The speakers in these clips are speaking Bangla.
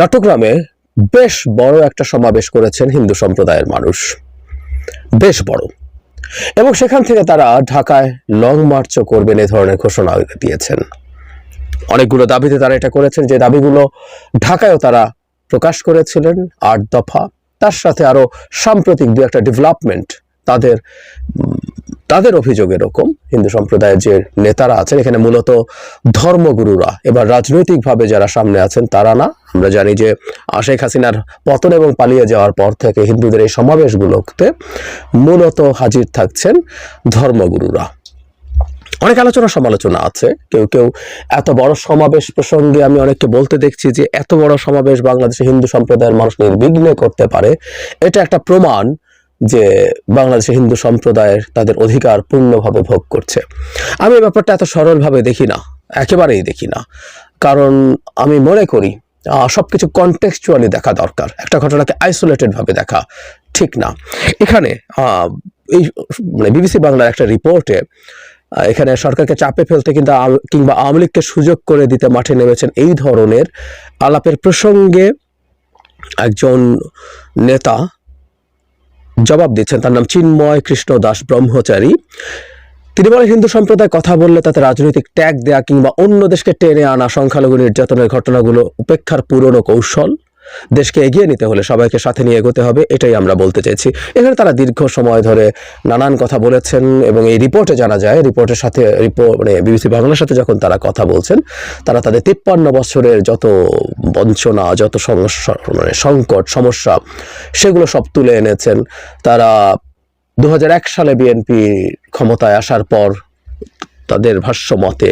চট্টগ্রামে বেশ বড় একটা সমাবেশ করেছেন হিন্দু সম্প্রদায়ের মানুষ। বেশ বড়। এবং সেখান থেকে তারা ঢাকায় লং মার্চও করবেন এ ধরনের ঘোষণা দিয়েছেন। অনেকগুলো দাবিতে তারা এটা করেছেন। যে দাবিগুলো ঢাকায়ও তারা প্রকাশ করেছিলেন আট দফা। তার সাথে আরও সাম্প্রতিক দু একটা ডেভেলপমেন্ট তাদের তাদের অভিযোগ এরকম। হিন্দু সম্প্রদায়ের যে নেতারা আছেন, এখানে মূলত ধর্মগুরুরা। এবার রাজনৈতিকভাবে যারা সামনে আছেন, তারা না। আমরা জানি যে আহ, শেখ হাসিনার পতন এবং পালিয়ে যাওয়ার পর থেকে হিন্দুদের এই সমাবেশগুলোতে মূলত হাজির থাকছেন ধর্মগুরুরা। অনেক আলোচনা সমালোচনা আছে কেউ কেউ এত বড় সমাবেশ প্রসঙ্গে আমি অনেককে বলতে দেখছি যে এত বড় সমাবেশ বাংলাদেশে হিন্দু সম্প্রদায়ের মানুষ নির্বিঘ্নে করতে পারে। এটা একটা প্রমাণ যে বাংলাদেশে হিন্দু সম্প্রদায়ের তাদের অধিকার পূর্ণভাবে ভোগ করছে। আমি ব্যাপারটা এত সরলভাবে দেখি না একেবারেই দেখি না। কারণ আমি মনে করি আহ, সবকিছু কনটেক্সচুয়ালি দেখা দরকার। একটা ঘটনাকে আইসোলেটেড ভাবে দেখা ঠিক না। এখানে এই মানে বিবিসি বাংলার একটা রিপোর্টে এখানে সরকারকে চাপে ফেলতে কিন্তু কিংবা আওয়ামী লীগকে সুযোগ করে দিতে মাঠে নেমেছেন এই ধরনের আলাপের প্রসঙ্গে একজন নেতা জবাব দিচ্ছেন। তার নাম চিন্ময় কৃষ্ণ দাস ব্রহ্মচারী। বলেন, হিন্দু সম্প্রদায় কথা বললে তাতে রাজনৈতিক ট্যাগ দেয়া কিংবা অন্য দেশকে টেনে আনা সংখ্যালঘু নির্যাতনের ঘটনাগুলো উপেক্ষার পুরনো কৌশল। দেশকে এগিয়ে নিতে হলে সবাইকে সাথে নিয়ে এগোতে হবে, এটাই আমরা বলতে চাইছি এখানে তারা দীর্ঘ সময় ধরে নানান কথা বলেছেন এবং এই রিপোর্টে জানা যায়, রিপোর্টের সাথে রিপোর্ট মানে বিবিসি বাংলার সাথে যখন তারা কথা বলছেন, তারা তাদের তিপ্পান্ন বছরের যত বঞ্চনা, যত সমস্যা মানে সংকট, সমস্যা, সেগুলো সব তুলে এনেছেন। তারা দু হাজার এক সালে বিএনপি ক্ষমতায় আসার পর তাদের ভাষ্য মতে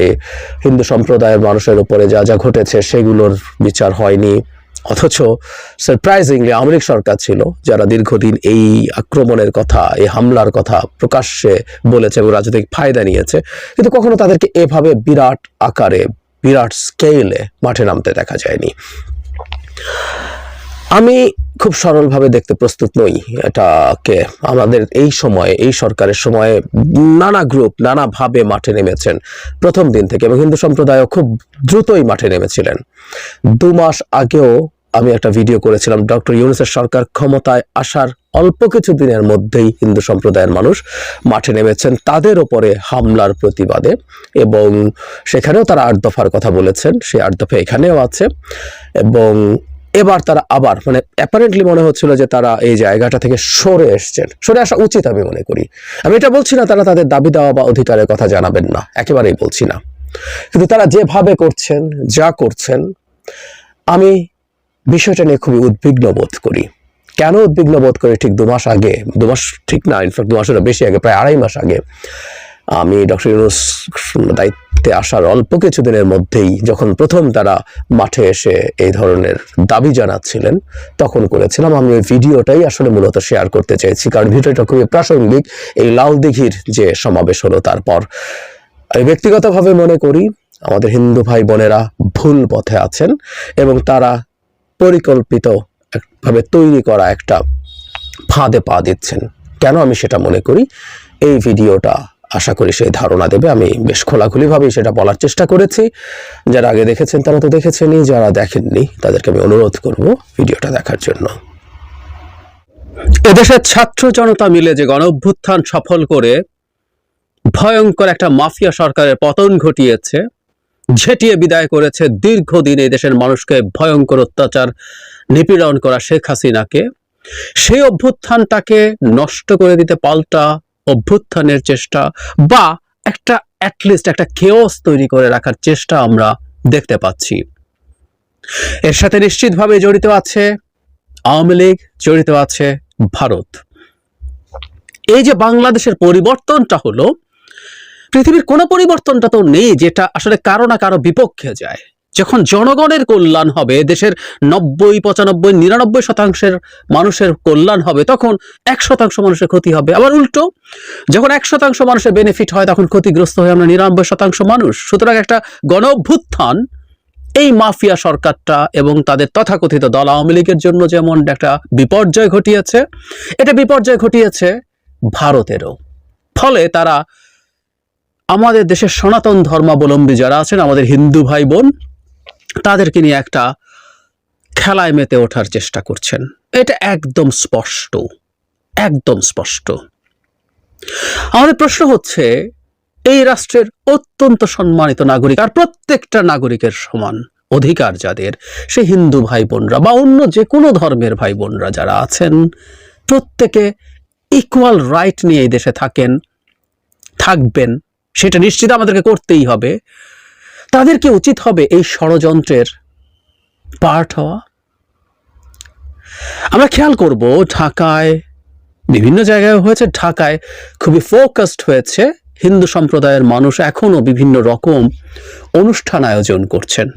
হিন্দু সম্প্রদায়ের মানুষের উপরে যা যা ঘটেছে সেগুলোর বিচার হয়নি। অথচ সারপ্রাইজিংলি লীগ সরকার ছিল, যারা দীর্ঘদিন এই আক্রমণের কথা, এই হামলার কথা প্রকাশ্যে বলেছে এবং রাজনৈতিক ফায়দা নিয়েছে। কিন্তু কখনো তাদেরকে এভাবে বিরাট আকারে, বিরাট স্কেলে মাঠে নামতে দেখা যায়নি। আমি খুব সরলভাবে দেখতে প্রস্তুত নই এটাকে। আমাদের এই সময়ে, এই সরকারের সময়ে নানা গ্রুপ নানাভাবে মাঠে নেমেছেন প্রথম দিন থেকে এবং হিন্দু সম্প্রদায়ও খুব দ্রুতই মাঠে নেমেছিলেন। দু মাস আগেও আমি একটা ভিডিও করেছিলাম, ডক্টর ইউনুসের সরকার ক্ষমতায় আসার অল্প কিছু দিনের মধ্যেই হিন্দু সম্প্রদায়ের মানুষ মাঠে নেমেছেন তাদের ওপরে হামলার প্রতিবাদে এবং সেখানেও তারা আট দফার কথা বলেছেন, সেই আট দফা এখানেও আছে এবং এবার তারা আবার মানে অ্যাপারেন্টলি মনে হচ্ছিল যে তারা এই জায়গাটা থেকে সরে এসছেন। সরে আসা উচিত আমি মনে করি। আমি এটা বলছি না তারা তাদের দাবি দেওয়া বা অধিকারের কথা জানাবেন না, একেবারেই বলছি না। কিন্তু তারা যেভাবে করছেন, যা করছেন, আমি বিষয়টা নিয়ে খুবই উদ্বিগ্ন বোধ করি। কেন উদ্বিগ্ন বোধ করি? ঠিক দু মাস আগে, দু মাস ঠিক না ইনফ্যাক্ট দু মাসেরও বেশি আগে, প্রায় আড়াই মাস আগে আমি ডক্টর ইউনুস দায়িত্বে আসার অল্প কিছুদিনের মধ্যেই যখন প্রথম তারা মাঠে এসে এই ধরনের দাবি জানাচ্ছিলেন, তখন করেছিলাম। আমি ওই ভিডিওটাই আসলে মূলত শেয়ার করতে চাইছি কারণ ভিডিওটা খুবই প্রাসঙ্গিক। এই লাল দিঘির যে সমাবেশ হলো তারপর, আমি ব্যক্তিগতভাবে মনে করি আমাদের হিন্দু ভাই বোনেরা ভুল পথে আছেন এবং তারা পরিকল্পিত ভাবে তৈরি করা একটা ফাঁদে পা দিচ্ছেন। কেন আমি সেটা মনে করি? এই ভিডিওটা আশা করি সেই ধারণা দেবে। আমি বেশ খোলাখুলিভাবেই সেটা বলার চেষ্টা করেছি। যারা আগে দেখেছেন তারা তো দেখেছেনই, যারা দেখেননি তাদেরকে আমি অনুরোধ করব ভিডিওটা দেখার জন্য। এদেশের ছাত্র জনতা মিলে যে গণ অভ্যুত্থান সফল করে ভয়ঙ্কর একটা মাফিয়া সরকারের পতন ঘটিয়েছে, ঝেঁটিয়ে বিদায় করেছে দীর্ঘদিন এই দেশের মানুষকে ভয়ঙ্কর অত্যাচার, নিপীড়ন করা শেখ হাসিনাকে। সেই অভ্যুত্থানটাকে নষ্ট করে দিতে পাল্টা অভ্যুত্থানের চেষ্টা বা একটা অ্যাটলিস্ট একটা কেওস তৈরি করে রাখার চেষ্টা আমরা দেখতে পাচ্ছি। এর সাথে নিশ্চিতভাবে জড়িত আছে, আওয়ামী লীগ, জড়িত আছে ভারত। এই যে বাংলাদেশের পরিবর্তনটা হলো, পৃথিবীর কোনো পরিবর্তনটা তো নেই যেটা আসলে কারও না কারও বিপক্ষে যায়। যখন জনগণের কল্যাণ হবে, দেশের নব্বই, পঁচানব্বই, নিরানব্বই শতাংশের মানুষের কল্যাণ হবে, তখন এক শতাংশ মানুষের ক্ষতি হবে। আবার উল্টো, যখন এক শতাংশ মানুষের বেনিফিট হয়, তখন ক্ষতিগ্রস্ত হয় আমরা নিরানব্বই শতাংশ মানুষ। সুতরাং একটা গণ অভ্যুত্থান এই মাফিয়া সরকারটা এবং তাদের তথাকথিত দল আওয়ামী লীগের জন্য যেমন একটা বিপর্যয় ঘটিয়েছে, এটা বিপর্যয় ঘটিয়েছে ভারতেরও। ফলে তারা আমাদের দেশের সনাতন ধর্মাবলম্বী যারা আছেন, আমাদের হিন্দু ভাই বোন তাদেরকে নিয়ে একটা খেলায় মেতে ওঠার চেষ্টা করছেন। এটা একদম স্পষ্ট একদম স্পষ্ট। আমাদের প্রশ্ন হচ্ছে, এই রাষ্ট্রের অত্যন্ত সম্মানিত নাগরিক আর প্রত্যেকটা নাগরিকের সমান অধিকার যাদের, সে হিন্দু ভাই বোনরা বা অন্য যে কোনো ধর্মের ভাই বোনরা যারা আছেন, প্রত্যেকে ইকুয়াল রাইট নিয়ে এই দেশে থাকেন, থাকবেন, সেটা নিশ্চিত আমাদেরকে করতেই হবে। তাদেরকে উচিত হবে এই ষড়যন্ত্রের পার্ট হওয়া। আমরা খেয়াল করব, ঢাকায়, বিভিন্ন জায়গায় হয়েছে, ঢাকায় খুবই ফোকাসড হয়েছে হিন্দু সম্প্রদায়ের মানুষ এখনও বিভিন্ন রকম অনুষ্ঠান আয়োজন করছেন।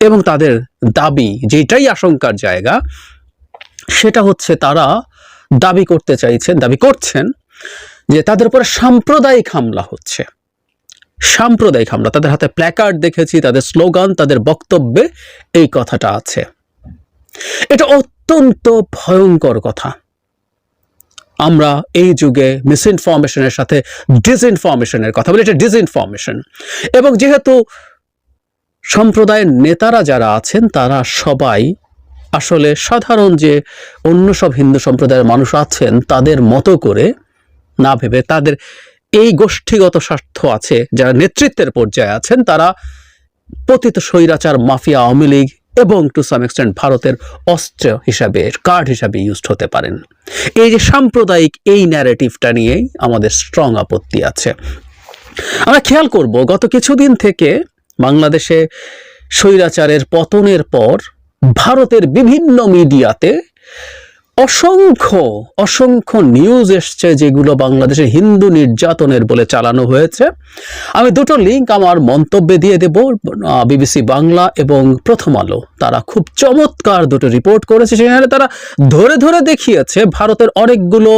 এবং তাদের দাবি, যেটাই আশঙ্কার জায়গা, সেটা হচ্ছে তারা দাবি করতে চাইছেন, দাবি করছেন যে তাদের উপরে সাম্প্রদায়িক হামলা হচ্ছে। সাম্প্রদায়িক হামলা। তাদের হাতে প্ল্যাকার্ড দেখেছি, তাদের স্লোগান তাদের বক্তব্যে এই কথাটা আছে। এটা অত্যন্ত ভয়ঙ্কর কথা। আমরা এই যুগে মিসইনফরমেশনের সাথে ডিসইনফরমেশনের কথা বলি, এটা ডিসইনফরমেশন এবং যেহেতু সম্প্রদায়ের নেতারা যারা আছেন, তারা সবাই আসলে সাধারণ যে অন্য সব হিন্দু সম্প্রদায়ের মানুষ আছেন, তাদের মতো করে না ভেবে তাদের এই গোষ্ঠীগত স্বার্থ আছে, যারা নেতৃত্বের পর্যায়ে আছেন, তারা পতিত স্বৈরাচার, মাফিয়া, আওয়ামী লীগ এবং টু সাম এক্সটেন্ট ভারতের অস্ত্র হিসাবে, কার্ড হিসাবে ইউজড হতে পারেন। এই যে সাম্প্রদায়িক এই ন্যারেটিভটা নিয়েই আমাদের স্ট্রং আপত্তি আছে। আমরা খেয়াল করব, গত কিছুদিন থেকে বাংলাদেশে স্বৈরাচারের পতনের পর ভারতের বিভিন্ন মিডিয়াতে অসংখ্য অসংখ্য নিউজ এসছে যেগুলো বাংলাদেশের হিন্দু নির্যাতনের বলে চালানো হয়েছে। আমি দুটো লিংক আমার মন্তব্যে দিয়ে দেব বিবিসি বাংলা এবং প্রথম আলো। তারা খুব চমৎকার দুটো রিপোর্ট করেছে, সেখানে তারা ধরে ধরে দেখিয়েছে ভারতের অনেকগুলো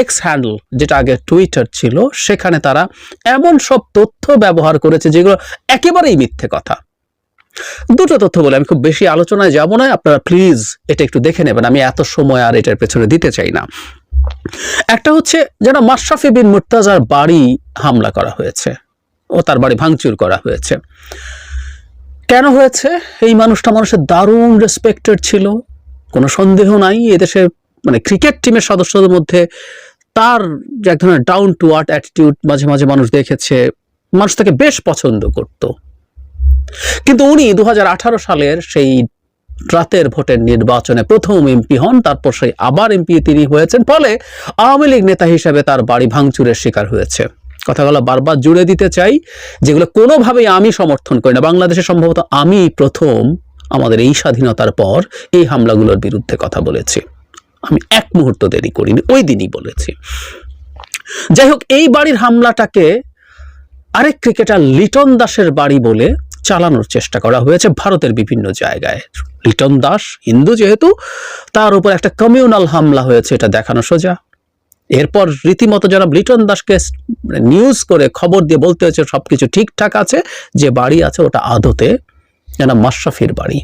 এক্স হ্যান্ডল যেটা আগে টুইটার ছিল, সেখানে তারা এমন সব তথ্য ব্যবহার করেছে যেগুলো একেবারেই মিথ্যে কথা। দুটো তথ্য বলে আমি খুব বেশি আলোচনায় যাব না, আপনারা প্লিজ এটা একটু দেখে নেবেন, আমি এত সময় আর এটার পেছনে দিতে চাই না। একটা হচ্ছে যেন মাশরাফি বিন মুর্তাজার বাড়ি হামলা করা হয়েছে, ও তার বাড়ি ভাঙচুর করা হয়েছে। কেন হয়েছে? এই মানুষটা মানুষের দারুণ রেসপেক্টেড ছিল, কোনো সন্দেহ নাই এদেশে মানে ক্রিকেট টিমের সদস্যদের মধ্যে তার যে এক ধরনের ডাউন টু আর্ট অ্যাটিটিউড মাঝে মাঝে মানুষ দেখেছে, মানুষ তাকে বেশ পছন্দ করতো। কিন্তু উনি দু হাজার আঠারো সালের সেই রাতের ভোটের নির্বাচনে প্রথম এমপি হন, তারপর সেই আবার এমপি তিনি হয়েছেন, ফলে আওয়ামী লীগ নেতা হিসেবে তার বাড়ি ভাঙচুরের শিকার হয়েছে। কথাগুলো বারবার জুড়ে দিতে চাই, যেগুলো কোনোভাবেই আমি সমর্থন করি না। বাংলাদেশে সম্ভবত আমি প্রথম আমাদের এই স্বাধীনতার পর এই হামলাগুলোর বিরুদ্ধে কথা বলেছি। আমি এক মুহূর্ত দেরি করিনি, ওই দিনই বলেছি। যাই হোক, এই বাড়ির হামলাটাকে আরেক ক্রিকেটার লিটন দাসের বাড়ি বলে চালানোর চেষ্টা করা হয়েছে ভারতের বিভিন্ন জায়গায়। লিটন দাস, হিন্দু যেহেতু, তার উপর একটা কমিউনাল হামলা হয়েছে, এটা দেখানো সোজা। এরপর রীতিমতো যারা লিটন দাসকে নিউজ করে খবর দিয়ে বলতে হয়েছে, সবকিছু ঠিকঠাক আছে, যে বাড়ি আছে ওটা আদতে যেন মাশরাফির বাড়ি।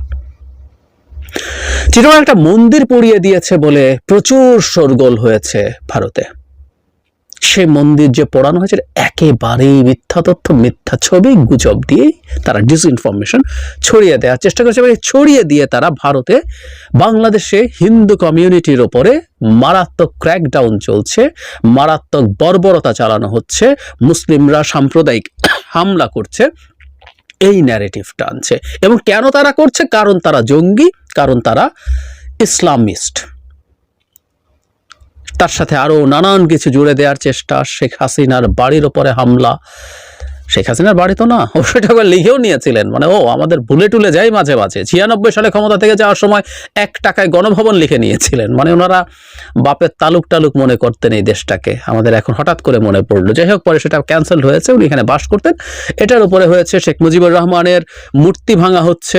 চিরং একটা মন্দির পড়িয়ে দিয়েছে বলে প্রচুর শোরগোল হয়েছে ভারতে। সে মন্দির যে পোড়ানো হয়েছে একেবারেই মিথ্যা তথ্য, মিথ্যা ছবি, গুজব দিয়ে তারা ডিসইনফরমেশন ছড়িয়ে দেওয়ার চেষ্টা করছে এবং ছড়িয়ে দিয়ে তারা ভারতে, বাংলাদেশে হিন্দু কমিউনিটির ওপরে মারাত্মক ক্র্যাকডাউন চলছে, মারাত্মক বর্বরতা চালানো হচ্ছে, মুসলিমরা সাম্প্রদায়িক হামলা করছে, এই ন্যারেটিভটা আনছে এবং কেন তারা করছে? কারণ তারা জঙ্গি, কারণ তারা ইসলামিস্ট। তার সাথে আরও নানান কিছু জুড়ে দেওয়ার চেষ্টা। শেখ হাসিনার বাড়ির ওপরে হামলা। শেখ হাসিনার বাড়ি তো না সেটা আবার লিখেও নিয়েছিলেন। মানে ও, আমাদের ভুলে টুলে যাই মাঝে মাঝে। ছিয়ানব্বই সালে ক্ষমতা থেকে যাওয়ার সময় এক টাকায় গণভবন লিখে নিয়েছিলেন। মানে ওনারা বাপের তালুক টালুক মনে করতেন এই দেশটাকে। আমাদের এখন হঠাৎ করে মনে পড়ল। যাই হোক, পরে সেটা ক্যান্সেল হয়েছে, উনি এখানে বাস করতেন। এটার উপরে হয়েছে শেখ মুজিবুর রহমানের মূর্তি ভাঙা হচ্ছে।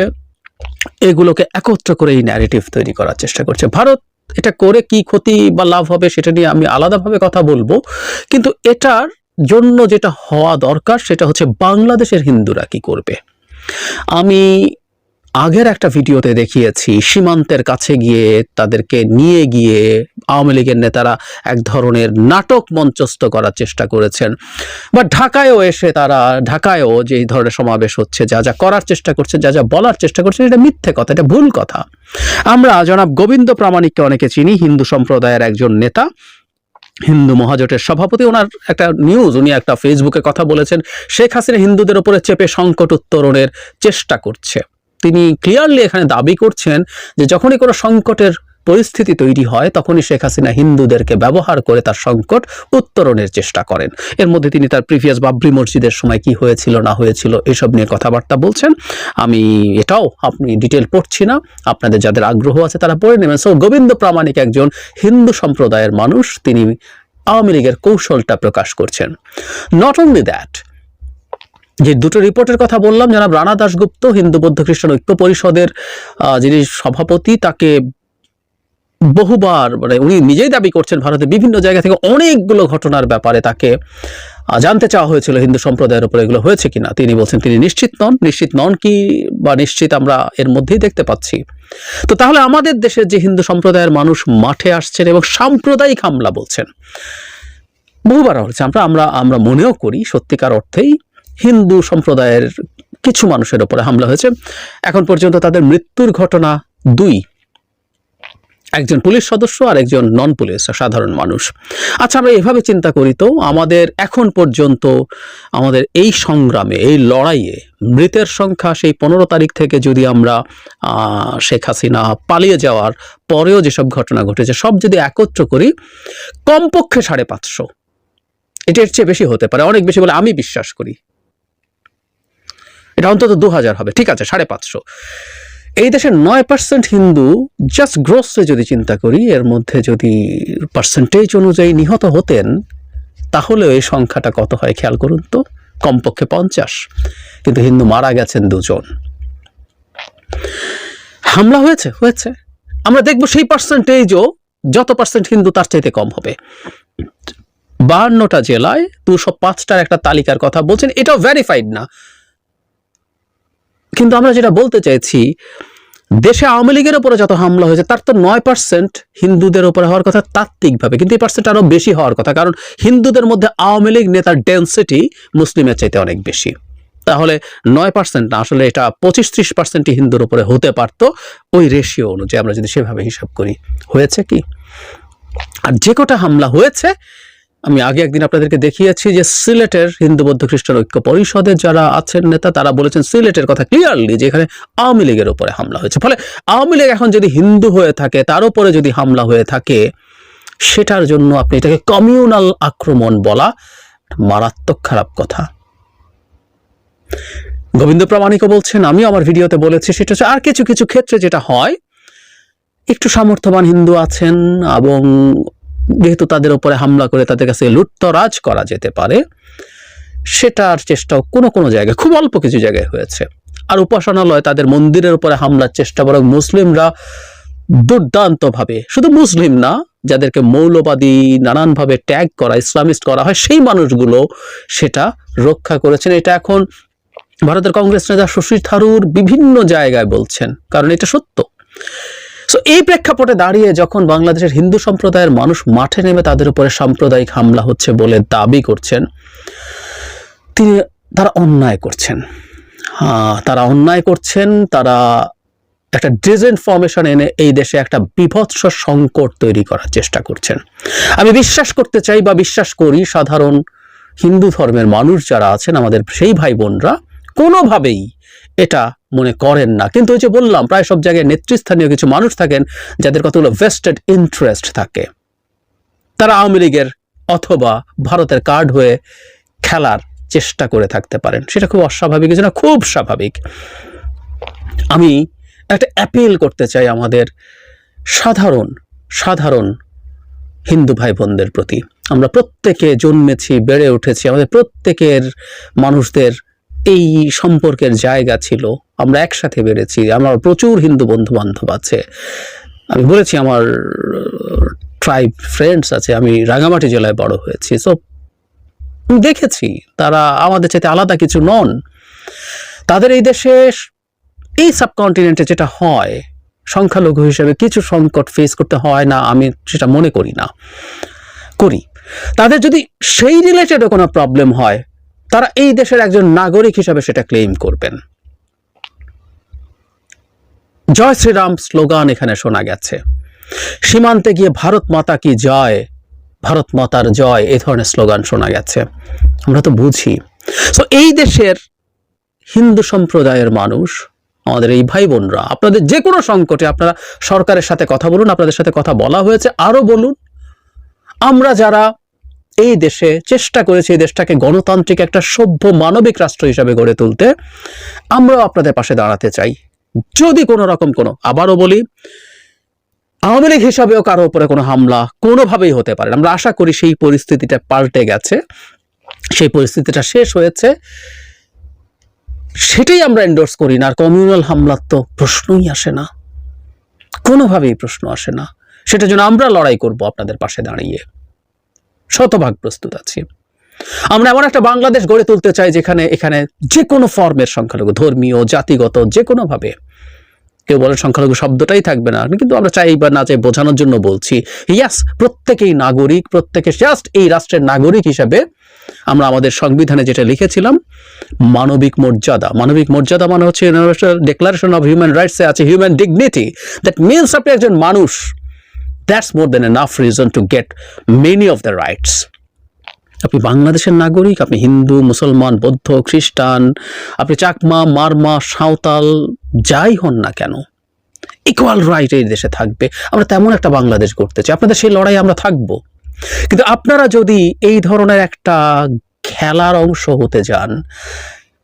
এগুলোকে একত্র করে এই ন্যারেটিভ তৈরি করার চেষ্টা করছে। ভারত এটা করে কি ক্ষতি বা লাভ হবে সেটা নিয়ে আমি আলাদাভাবে কথা বলব। কিন্তু এটার জন্য যেটা হওয়া দরকার সেটা হচ্ছে বাংলাদেশের হিন্দুরা কি করবে? আমি আগের একটা ভিডিওতে দেখিয়েছি, সীমান্তের কাছে গিয়ে তাদেরকে নিয়ে গিয়ে আওয়ামী লীগের নেতারা এক ধরনের নাটক মঞ্চস্থ করার চেষ্টা করেছেন। বা ঢাকায়ও এসে তারা, ঢাকায়ও যে ধরনের সমাবেশ হচ্ছে, যা যা করার চেষ্টা করছে, যা যা বলার চেষ্টা করছে, এটা মিথ্যে কথা, এটা ভুল কথা। আমরা জনাব গোবিন্দ প্রামাণিককে অনেকে চিনি, হিন্দু সম্প্রদায়ের একজন নেতা, হিন্দু মহাজোটের সভাপতি। ওনার একটা নিউজ উনি একটা ফেসবুকে কথা বলেছেন, শেখ হাসিনা হিন্দুদের উপরে চেপে সংকট উত্তরণের চেষ্টা করছে। তিনি ক্লিয়ারলি এখানে দাবি করছেন যে যখনই কোনো সংকটের পরিস্থিতি তৈরি হয়, তখনই শেখ হাসিনা হিন্দুদেরকে ব্যবহার করে তার সংকট উত্তরণের চেষ্টা করেন। এর মধ্যে তিনি তার প্রিভিয়াস বাবরি মসজিদের সময় কি হয়েছিল, না হয়েছিল, এসব নিয়ে কথাবার্তা বলছেন। আমি এটাও আপনি ডিটেল পড়ছি না, আপনাদের যাদের আগ্রহ আছে তারা পড়ে নেবেন। সো গোবিন্দ প্রামাণিক একজন হিন্দু সম্প্রদায়ের মানুষ, তিনি আওয়ামী লীগের কৌশলটা প্রকাশ করছেন। নট অনলি দ্যাট যে দুটো রিপোর্টের কথা বললাম, জনাব রানা দাশগুপ্ত, হিন্দু বৌদ্ধ খ্রিস্টান ঐক্য পরিষদের যিনি সভাপতি, তাকে বহুবার মানে উনি নিজেই দাবি করছেন ভারতের বিভিন্ন জায়গা থেকে অনেকগুলো ঘটনার ব্যাপারে তাকে জানতে চাওয়া হয়েছিল হিন্দু সম্প্রদায়ের উপর এগুলো হয়েছে কিনা। তিনি বলছেন, তিনি নিশ্চিত নন। নিশ্চিত নন কি বা নিশ্চিত আমরা এর মধ্যেই দেখতে পাচ্ছি। তো তাহলে আমাদের দেশের যে হিন্দু সম্প্রদায়ের মানুষ মাঠে আসছেন এবং সাম্প্রদায়িক হামলা বলছেন, বহুবার হয়েছে। আমরা আমরা আমরা মনেও করি সত্যিকার অর্থেই হিন্দু সম্প্রদায়ের কিছু মানুষের উপরে হামলা হয়েছে। এখন পর্যন্ত তাদের মৃত্যুর ঘটনা দুই। একজন পুলিশ সদস্য আর একজন নন পুলিশ সাধারণ মানুষ। আচ্ছা আমরা এভাবে চিন্তা করি তো, আমাদের এখন পর্যন্ত আমাদের এই সংগ্রামে, এই লড়াইয়ে মৃতের সংখ্যা সেই পনেরো তারিখ থেকে যদি আমরা শেখ হাসিনা পালিয়ে যাওয়ার পরেও যেসব ঘটনা ঘটেছে, সব যদি একত্র করি, কমপক্ষে সাড়ে পাঁচশো। এটা এর চেয়ে বেশি হতে পারে। অনেক বেশি বলে আমি বিশ্বাস করি। এটা অন্তত দু হাজার হবে। ঠিক আছে, সাড়ে পাঁচশো। এই দেশের নয় পার্সেন্ট হিন্দু জাস্ট গ্রোসে যদি চিন্তা করি, এর মধ্যে যদি পার্সেন্টেজ অনুযায়ী নিহত হতেন, তাহলে এই সংখ্যাটা কত হয় খেয়াল করুন তো? কমপক্ষে পঞ্চাশ। কিন্তু হিন্দু মারা গেছেন দুজন। হামলা হয়েছে হয়েছে। আমরা দেখব সেই পার্সেন্টেজও যত পার্সেন্ট হিন্দু তার চাইতে কম হবে। বাহান্নটা জেলায় দুশো পাঁচটার একটা তালিকার কথা বলছেন। এটাও ভেরিফাইড না। কিন্তু আমরা যেটা বলতে চাইছি, দেশে আওয়ামী লীগের উপরে যত হামলা হয়েছে, তার তো নয় পার্সেন্ট হিন্দুদের উপরে হওয়ার কথা তাত্ত্বিকভাবে, কিন্তু এই পার্সেন্ট আরও বেশি হওয়ার কথা, কারণ হিন্দুদের মধ্যে আওয়ামী লীগ নেতার ডেন্সিটি মুসলিমের চাইতে অনেক বেশি। তাহলে নয় পার্সেন্ট না, আসলে এটা পঁচিশ ত্রিশ পার্সেন্টই হিন্দুর উপরে হতে পারতো, ওই রেশিও অনুযায়ী আমরা যদি সেভাবে হিসাব করি, হয়েছে কি? আর যে কটা হামলা হয়েছে আমি আগে একদিন আপনাদেরকে দেখিয়েছি যে সিলেটের হিন্দু বৌদ্ধ খ্রিস্টান ঐক্য পরিষদের যারা আছেন নেতা, তারা বলেছেন সিলেটের কথা ক্লিয়ারলি যে এখানে আওয়ামী লীগের উপরে হামলা হয়েছে। ফলে আওয়ামী লীগ এখন যদি হিন্দু হয়ে থাকে, তার উপরে যদি হামলা হয়ে থাকে, সেটার জন্য আপনি এটাকে কমিউনাল আক্রমণ বলা মারাত্মক খারাপ কথা। গোবিন্দ প্রামাণিকও বলছেন, আমিও আমার ভিডিওতে বলেছি, সেটা হচ্ছে আর কিছু কিছু ক্ষেত্রে যেটা হয়, একটু সামর্থ্যবান হিন্দু আছেন এবং যেহেতু তাদের উপরে হামলা করে তাদের কাছে লুটতরাজ করা যেতে পারে, সেটার চেষ্টাও কোনো কোনো জায়গায়, খুব অল্প কিছু জায়গায় হয়েছে। আর উপাসনালয় তাদের মন্দিরের উপরে হামলার চেষ্টা, বরং মুসলিমরা দুর্দান্তভাবে, শুধু মুসলিম না, যাদেরকে মৌলবাদী নানানভাবে ট্যাগ করা, ইসলামিস্ট করা হয়, সেই মানুষগুলো সেটা রক্ষা করেছেন। এটা এখন ভারতের কংগ্রেস নেতা শশী থারুর বিভিন্ন জায়গায় বলছেন, কারণ এটা সত্য। সো এই প্রেক্ষাপটে দাঁড়িয়ে যখন বাংলাদেশের হিন্দু সম্প্রদায়ের মানুষ মাঠে নেমে তাদের উপরে সাম্প্রদায়িক হামলা হচ্ছে বলে দাবি করছেন, তিনি তারা অন্যায় করছেন। হ্যাঁ তারা অন্যায় করছেন, তারা একটা ডিসইনফরমেশন এনে এই দেশে একটা বিভৎস সংকট তৈরি করার চেষ্টা করছেন। আমি বিশ্বাস করতে চাই বা বিশ্বাস করি সাধারণ হিন্দু ধর্মের মানুষ যারা আছেন, আমাদের সেই ভাই বোনরা কোনোভাবেই এটা মনে করেন না। কিন্তু ওই যে বললাম, প্রায় সব জায়গায় নেতৃস্থানীয় কিছু মানুষ থাকেন যাদের কতগুলো ভেস্টেড ইন্টারেস্ট থাকে। তারা আওয়ামী লীগের অথবা ভারতের কার্ড হয়ে খেলার চেষ্টা করে থাকতে পারেন। সেটা খুব অস্বাভাবিক কিছু না খুব স্বাভাবিক। আমি একটা অ্যাপিল করতে চাই আমাদের সাধারণ সাধারণ হিন্দু ভাই বোনদের প্রতি। আমরা প্রত্যেকে জন্মেছি, বেড়ে উঠেছি, আমাদের প্রত্যেকের মানুষদের এই সম্পর্কের জায়গা ছিল। আমরা একসাথে বেড়েছি। আমার প্রচুর হিন্দু বন্ধু বান্ধব আছে। আমি বলেছি আমার ট্রাইব ফ্রেন্ডস আছে। আমি রাঙামাটি জেলায় বড় হয়েছি। সো দেখেছি তারা আমাদের চাইতে আলাদা কিছু নন। তাদের এই দেশে, এই সাবকন্টিনেন্টে যেটা হয়, সংখ্যালঘু হিসেবে কিছু সংকট ফেস করতে হয় না, আমি সেটা মনে করি না। করি। তাদের যদি সেই রিলেটেডও কোনো প্রবলেম হয় তারা এই দেশের একজন নাগরিক হিসাবে সেটা ক্লেম করবেন। জয় শ্রীরাম স্লোগান এখানে শোনা গেছে। সীমান্তে গিয়ে ভারত মাতা কি জয়? ভারত মাতার জয় এই ধরনের স্লোগান শোনা গেছে। আমরা তো বুঝি। তো এই দেশের হিন্দু সম্প্রদায়ের মানুষ, আমাদের এই ভাই বোনরা আপনাদের যে কোনো সংকটে আপনারা সরকারের সাথে কথা বলুন, আপনাদের সাথে কথা বলা হয়েছে আরও বলুন। আমরা যারা এই দেশে চেষ্টা করেছি এই দেশটাকে গণতান্ত্রিক একটা সভ্য মানবিক রাষ্ট্র হিসাবে গড়ে তুলতে, আমরাও আপনাদের পাশে দাঁড়াতে চাই। যদি কোনো রকম কোনো, আবারও বলি, আওয়ামী লীগ হিসাবেও কারও উপরে কোনো হামলা কোনোভাবেই হতে পারে। আমরা আশা করি সেই পরিস্থিতিটা পাল্টে গেছে, সেই পরিস্থিতিটা শেষ হয়েছে। সেটাই আমরা এন্ডোর্স করি না, আর কমিউনাল হামলার তো প্রশ্নই আসে না। কোনোভাবেই প্রশ্ন আসে না। সেটার জন্য আমরা লড়াই করব আপনাদের পাশে দাঁড়িয়ে। শতভাগ প্রস্তুত আছি। আমরা এমন একটা বাংলাদেশ গড়ে তুলতে চাই যেখানে এখানে যে কোনো ফর্মের সংখ্যালঘু, ধর্মীয়, জাতিগত যে কোনোভাবে কেউ বলে সংখ্যালঘু শব্দটাই থাকবে না, কিন্তু আমরা চাই বা না চাই বোঝানোর জন্য বলছি ইয়াস প্রত্যেকেই নাগরিক, প্রত্যেকে জাস্ট এই রাষ্ট্রের নাগরিক হিসাবে আমরা আমাদের সংবিধানে যেটা লিখেছিলাম, মানবিক মর্যাদা। মানবিক মর্যাদা মানে হচ্ছে ইউনিভার্সাল ডিক্লারেশন অফ হিউম্যান রাইটসে আছে হিউম্যান ডিগনিটি দ্যাট মিনস আপনি একজন মানুষ that's more than enough reason to get many of the rights আপনি বাংলাদেশের নাগরিক, আপনি হিন্দু, মুসলমান, বৌদ্ধ, খ্রিস্টান, আপনি চাকমা, মারমা, সাঁওতাল, যাই হন না কেন ইকুয়াল রাইট এই দেশে থাকবে। আমরা তেমন একটা বাংলাদেশ করতে চাই। আপনাদের সেই লড়াই আমরা থাকব। কিন্তু আপনারা যদি এই ধরনের একটা খেলার অংশ হতে যান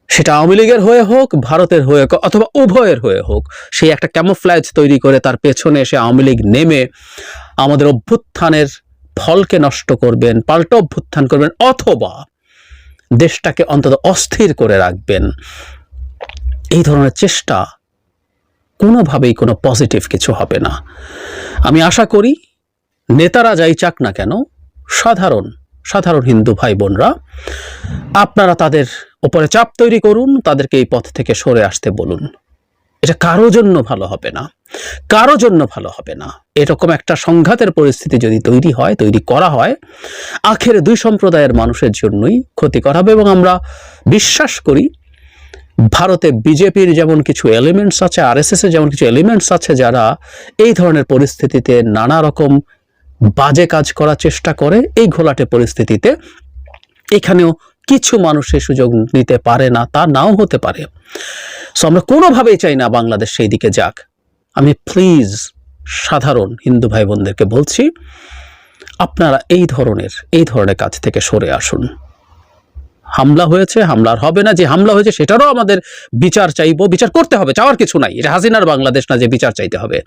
সেটা আওয়ামী লীগের হয়ে হোক, ভারতের হয়ে হোক, অথবা উভয়ের হয়ে হোক সেই একটা ক্যামোফ্ল্যাজ তৈরি করে তার পেছনে এসে আওয়ামী লীগ নেমে আমাদের অভ্যুত্থানের ফলকে নষ্ট করবেন, পাল্টা অভ্যুত্থান করবেন, অথবা দেশটাকে অন্তত অস্থির করে রাখবেন। এই ধরনের চেষ্টা কোনোভাবেই কোনো পজিটিভ কিছু হবে না। আমি আশা করি নেতারা যাই চাক না কেন, সাধারণ সাধারণ হিন্দু ভাই বোনরা আপনারা তাদের উপরে চাপ তৈরি করুন, তাদেরকে এই পথ থেকে সরে আসতে বলুন। এটা কারও জন্য ভালো হবে না। কারও জন্য ভালো হবে না। এরকম একটা সংঘাতের পরিস্থিতি যদি তৈরি হয়, তৈরি করা হয়, আখের দুই সম্প্রদায়ের মানুষের জন্যই ক্ষতিকর হবে এবং আমরা বিশ্বাস করি, ভারতে বিজেপির যেমন কিছু এলিমেন্টস আছে আর এস যেমন কিছু এলিমেন্টস আছে, যারা এই ধরনের পরিস্থিতিতে নানা রকম বাজে কাজ করার চেষ্টা করে, এই ঘোলাটে পরিস্থিতিতে এখানেও কিছু মানুষ সেই সুযোগ নিতে পারে না, তা নাও হতে পারে। সো আমরা কোনোভাবেই চাই না বাংলাদেশ সেই দিকে যাক। আমি প্লিজ সাধারণ হিন্দু ভাই বোনদেরকে বলছি, আপনারা এই ধরনের এই ধরনের কাজ থেকে সরে আসুন। হামলা হয়েছে, হামলার হবে না, যে হামলা হয়েছে সেটারও আমাদের বিচার চাইব, বিচার করতে হবে, চাওয়ার কিছু নাই। এটা হাসিনার বাংলাদেশ না যে বিচার চাইতে হবে।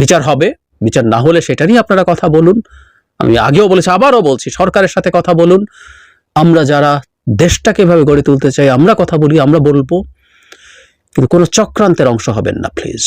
বিচার হবে, বিচার না হলে সেটারই আপনারা কথা বলুন। আমি আগেও বলেছি, আবারও বলছি, সরকারের সাথে কথা বলুন। আমরা যারা দেশটাকে এভাবে গড়ে তুলতে চাই, আমরা কথা বলি, আমরা বলব, কিন্তু কোনো চক্রান্তের অংশ হবেন না প্লিজ